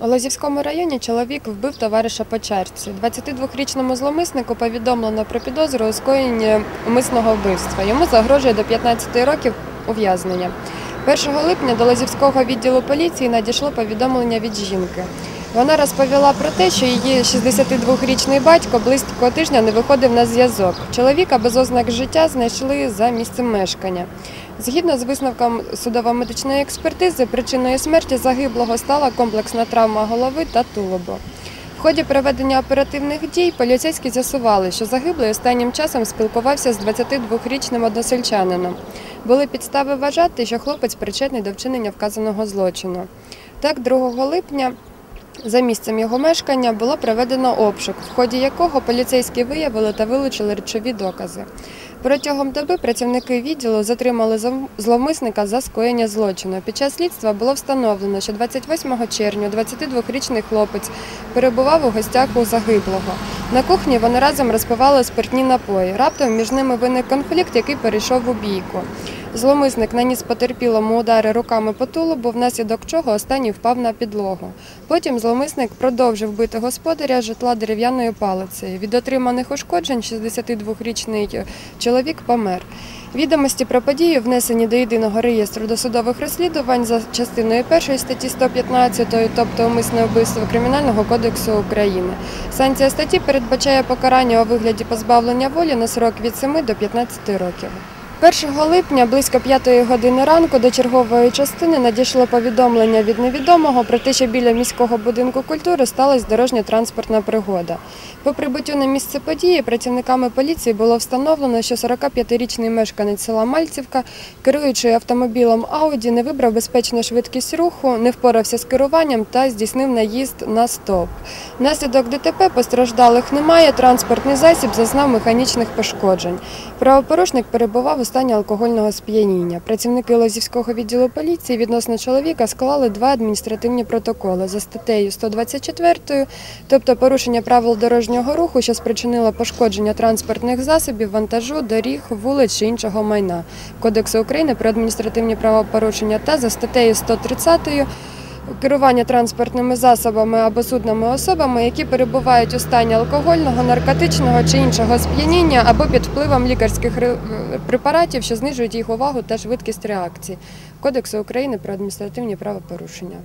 У Лозівському районі чоловік вбив товариша по черці. 22-річному зломиснику повідомлено про підозру у скоєнні умисного вбивства. Йому загрожує до 15 років ув'язнення. 1 липня до Лозівського відділу поліції надійшло повідомлення від жінки. Вона розповіла про те, що її 62-річний батько близько тижня не виходив на зв'язок. Чоловіка без ознак життя знайшли за місцем мешкання. Згідно з висновком судово-медичної експертизи, причиною смерті загиблого стала комплексна травма голови та тулубу. В ході проведення оперативних дій поліцейські з'ясували, що загиблий останнім часом спілкувався з 22-річним односельчанином. Були підстави вважати, що хлопець причетний до вчинення вказаного злочину. Так, 2 липня за місцем його мешкання було проведено обшук, в ході якого поліцейські виявили та вилучили речові докази. Протягом доби працівники відділу затримали зловмисника за скоєння злочину. Під час слідства було встановлено, що 28 червня 22-річний хлопець перебував у гостях у загиблого. На кухні вони разом розпивали спиртні напої. Раптом між ними виник конфлікт, який перейшов у бійку. Зломисник наніс потерпілому удари руками по тулубу, внаслідок чого останній впав на підлогу. Потім зломисник продовжив бити господаря житла дерев'яною палицею. Від отриманих ушкоджень 62-річний чоловік помер. Відомості про подію внесені до єдиного реєстру досудових розслідувань за частиною 1 статті 115, тобто умисне вбивство Кримінального кодексу України. Санкція статті передбачає покарання у вигляді позбавлення волі на срок від 7 до 15 років. 1 липня близько 5 години ранку до чергової частини надійшло повідомлення від невідомого про те, що біля міського будинку культури сталася дорожньо-транспортна пригода. По прибуттю на місце події працівниками поліції було встановлено, що 45-річний мешканець села Мальцівка, керуючи автомобілем Ауді, не вибрав безпечну швидкість руху, не впорався з керуванням та здійснив наїзд на стоп. Внаслідок ДТП постраждалих немає. Транспортний засіб зазнав механічних пошкоджень. Правопорушник перебував у стані алкогольного сп'яніння. Працівники Лозівського відділу поліції відносно чоловіка склали два адміністративні протоколи за статтею 124, тобто порушення правил дорожнього руху, що спричинило пошкодження транспортних засобів, вантажу, доріг, вулиць чи іншого майна Кодексу України про адміністративні правопорушення та за статтею 130 керування транспортними засобами або судними особами, які перебувають у стані алкогольного, наркотичного чи іншого сп'яніння або під впливом лікарських препаратів, що знижують їх увагу та швидкість реакції Кодексу України про адміністративні правопорушення.